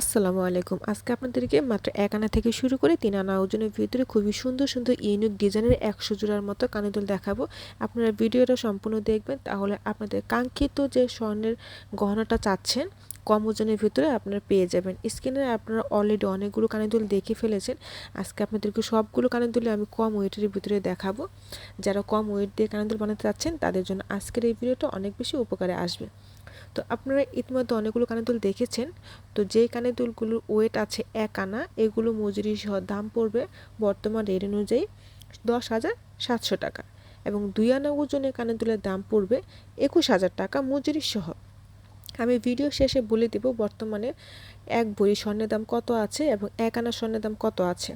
আসসালামু আলাইকুম। আজকে আপনাদেরকে মাত্র এক আনা থেকে শুরু করে তিন আনা ওজনের ভিতরে খুবই সুন্দর সুন্দর ইউনিক ডিজাইনের একশো জোড়ার মতো কানেদুল দেখাবো। আপনারা ভিডিওটা সম্পূর্ণ দেখবেন, তাহলে আপনাদের কাঙ্ক্ষিত যে স্বর্ণের গহনাটা চাচ্ছেন, কম ওজনের ভিতরে আপনারা পেয়ে যাবেন। স্ক্রিনে আপনারা অলরেডি অনেকগুলো কানেদুল দেখে ফেলেছেন। আজকে আপনাদেরকে সবগুলো কানেদুলে আমি কম ওয়েটের ভিতরে দেখাবো। যারা কম ওয়েট দিয়ে কানেদুল বানাতে চাচ্ছেন, তাদের জন্য আজকের এই ভিডিওটা অনেক বেশি উপকারে আসবে। তো আপনারা ইতিমধ্যে অনেকগুলো কানের দুল দেখেছেন। তো যেই কানের দুলগুলোর ওয়েট আছে এক আনা, এগুলো মজুরি সহ দাম পড়বে বর্তমান রেট অনুযায়ী দশ হাজার সাতশো টাকা এবং দুই আনা ওজনের কানের দুলের দাম পড়বে একুশ হাজার টাকা মজুরি সহ। আমি ভিডিও শেষে বলে দেব বর্তমানে এক ভরি স্বর্ণের দাম কত আছে এবং এক আনা স্বর্ণের দাম কত আছে।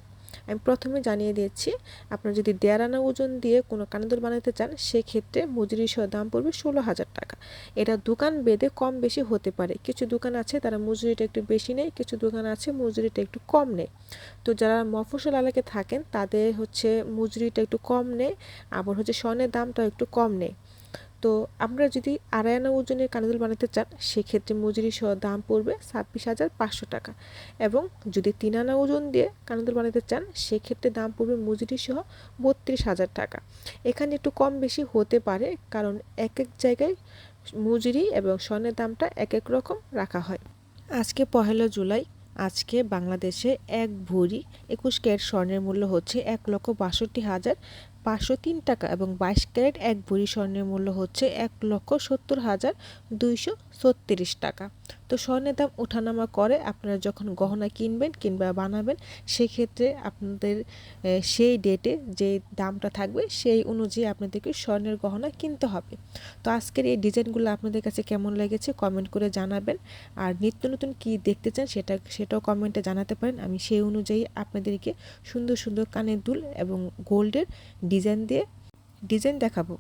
আমি প্রথমে জানিয়ে দিচ্ছি আপনারা যদি দেড় আনা ওজন দিয়ে কোনো কানেদুল বানাতে চান, সেক্ষেত্রে মজুরি সহ দাম পড়বে ষোলো হাজার টাকা। এটা দোকান বেঁধে কম বেশি হতে পারে। কিছু দোকান আছে তারা মজুরিটা একটু বেশি নেয়, কিছু দোকান আছে মজুরিটা একটু কম নেয়। তো যারা মফসল এলাকায় থাকেন, তাদের হচ্ছে মজুরিটা একটু কম নেয়, আবার হচ্ছে স্বর্ণের দামটা একটু কম নেয়। তো আমরা যদি আড়াই আনা ওজনের কানেদুল বানাতে চান, সেক্ষেত্রে মজুরি সহ দাম পড়বে ছাব্বিশ হাজার পাঁচশো টাকা। এবং যদি তিন আনা ওজন দিয়ে কানেদুল বানাতে চান, সেক্ষেত্রে দাম পড়বে মজুরি সহ বত্রিশ হাজার টাকা। এখানে একটু কম বেশি হতে পারে, কারণ এক এক জায়গায় মজুরি এবং স্বর্ণের দামটা এক এক রকম রাখা হয়। আজকে পহেলা জুলাই, আজকে বাংলাদেশে এক ভরি একুশ ক্যারেট স্বর্ণের মূল্য হচ্ছে এক লক্ষ বাষট্টি হাজার পাঁচশো তিন টাকা এবং বাইশ ক্যারেট এক ভরি স্বর্ণের মূল্য হচ্ছে এক লক্ষ সত্তর হাজার দুইশো ছত্রিশ টাকা। তো স্বর্ণের দাম ওঠানামা করে আপনারা যখন গহনা কিনবেন কিংবা বানাবেন, সেক্ষেত্রে আপনাদের সেই ডেটে যে দামটা থাকবে, সেই অনুযায়ী আপনাদেরকে স্বর্ণের গহনা কিনতে হবে। তো আজকের এই ডিজাইনগুলো আপনাদের কাছে কেমন লেগেছে কমেন্ট করে জানাবেন। আর নিত্য নতুন কী দেখতে চান সেটা, সেটাও কমেন্টে জানাতে পারেন। আমি সেই অনুযায়ী আপনাদেরকে সুন্দর সুন্দর কানের দুল এবং গোল্ডের ডিজাইন দিয়ে ডিজাইন দেখাবো।